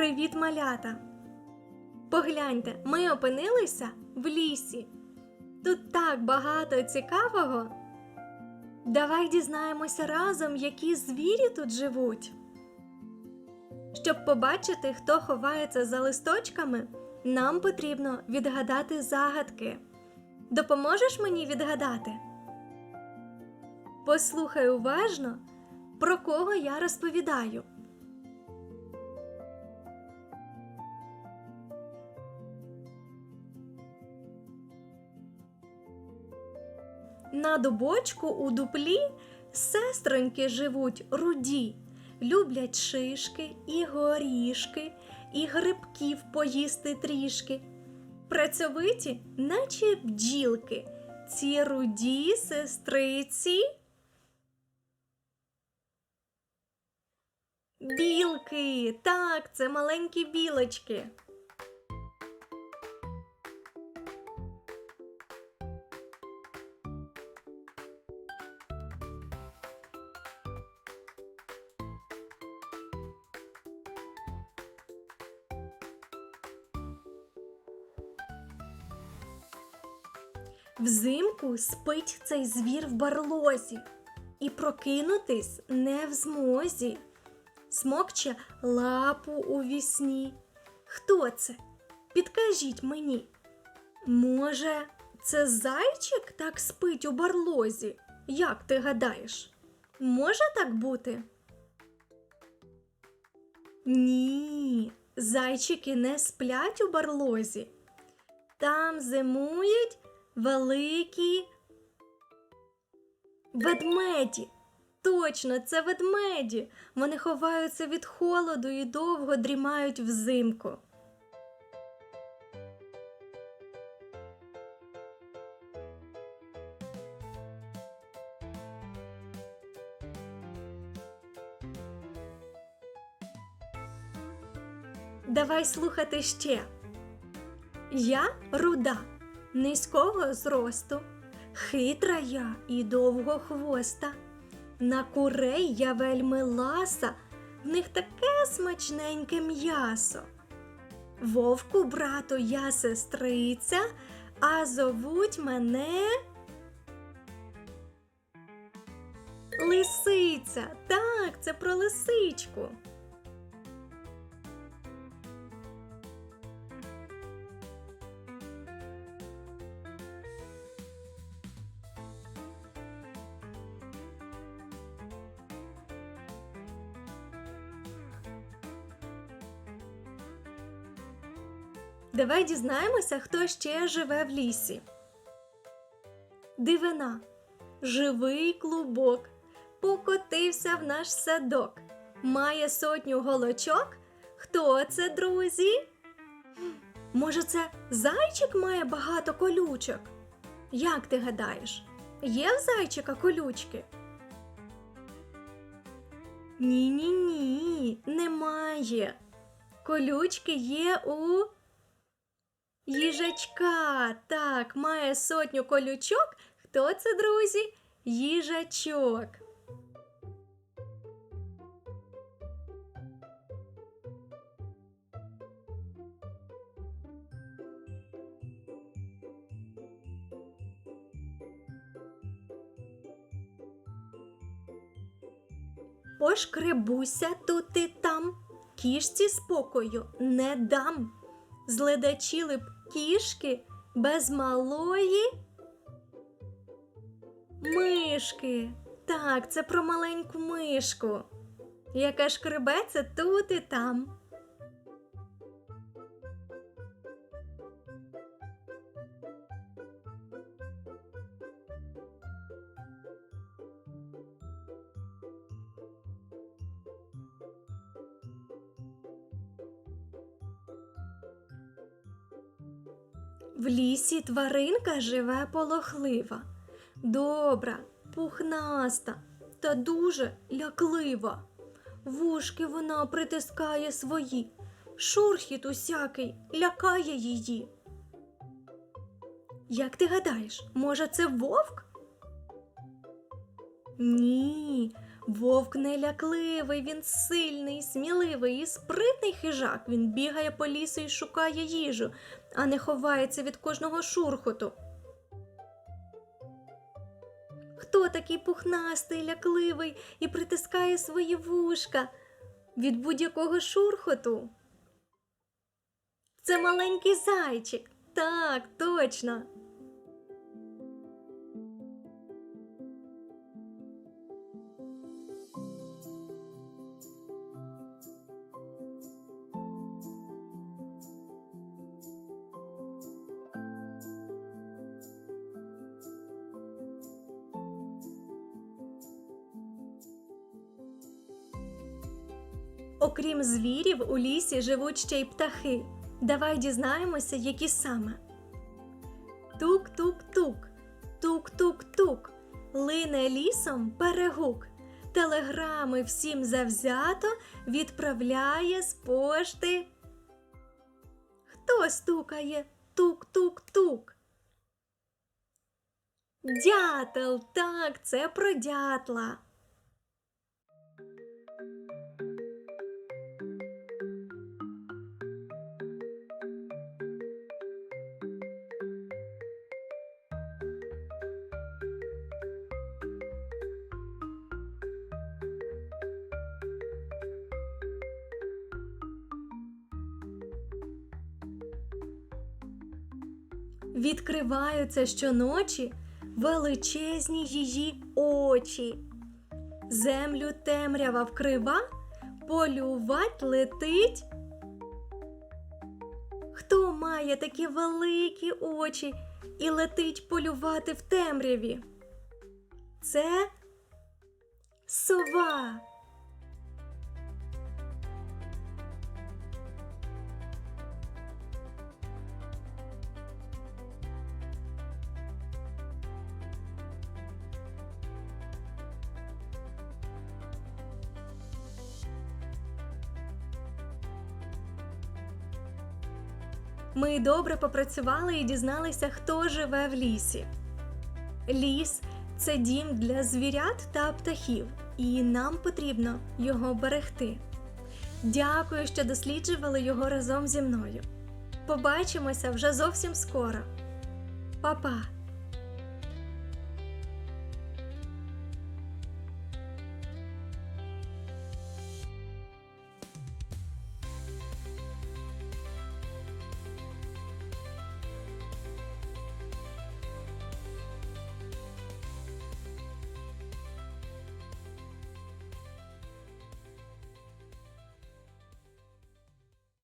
Привіт, малята! Погляньте, ми опинилися в лісі. Тут так багато цікавого. Давай дізнаємося разом, які звірі тут живуть. Щоб побачити, хто ховається за листочками, нам потрібно відгадати загадки. Допоможеш мені відгадати? Послухай уважно, про кого я розповідаю. На дубочку у дуплі сестроньки живуть руді, люблять шишки і горішки, і грибків поїсти трішки. Працьовиті, наче бджілки, ці руді сестриці. Білки, так, це маленькі білочки. Взимку спить цей звір в барлозі і прокинутись не в змозі. Смокче лапу у вісні. Хто це? Підкажіть мені. Може, це зайчик так спить у барлозі? Як ти гадаєш? Може так бути? Ні, зайчики не сплять у барлозі. Там зимують великі ведмеді. Точно, це ведмеді. Вони ховаються від холоду і довго дрімають взимку. Давай слухати ще. Я руда, низького зросту, хитра я і довгохвоста. На курей я вельми ласа, в них таке смачненьке м'ясо. Вовку, брату, я сестриця, а зовуть мене. Лисиця. Так, це про лисичку. Давай дізнаємося, хто ще живе в лісі. Дивина, живий клубок, покотився в наш садок. Має сотню голочок. Хто це, друзі? Може, це зайчик має багато колючок? Як ти гадаєш, є в зайчика колючки? Ні, ні, ні, немає. Колючки є у їжачка. Так, має сотню колючок. Хто це, друзі? Їжачок. Пошкребуся тут і там, кішці спокою не дам. Зледачіли б кішки без малої мишки. Так, це про маленьку мишку, яка шкребеться тут і там. В лісі тваринка живе полохлива, добра, пухнаста та дуже ляклива. Вушки вона притискає свої, шурхіт усякий лякає її. Як ти гадаєш, може, це вовк? Ні, Вовк нелякливий, він сильний, сміливий і спритний хижак. Він бігає по лісу і шукає їжу, а не ховається від кожного шурхоту. Хто такий пухнастий, лякливий і притискає свої вушка від будь-якого шурхоту? Це маленький зайчик. Так, точно. Окрім звірів, у лісі живуть ще й птахи. Давай дізнаємося, які саме. Тук-тук-тук, тук-тук-тук, лине лісом перегук. Телеграми всім завзято відправляє з пошти. Хто стукає тук-тук-тук? Дятел, так, це про дятла. Відкриваються щоночі величезні її очі. Землю темрява вкрива, полювать летить. Хто має такі великі очі і летить полювати в темряві? Це сова. Ми добре попрацювали і дізналися, хто живе в лісі. Ліс це дім для звірят та птахів, і нам потрібно його берегти. Дякую, що досліджували його разом зі мною. Побачимося вже зовсім скоро. Па-па!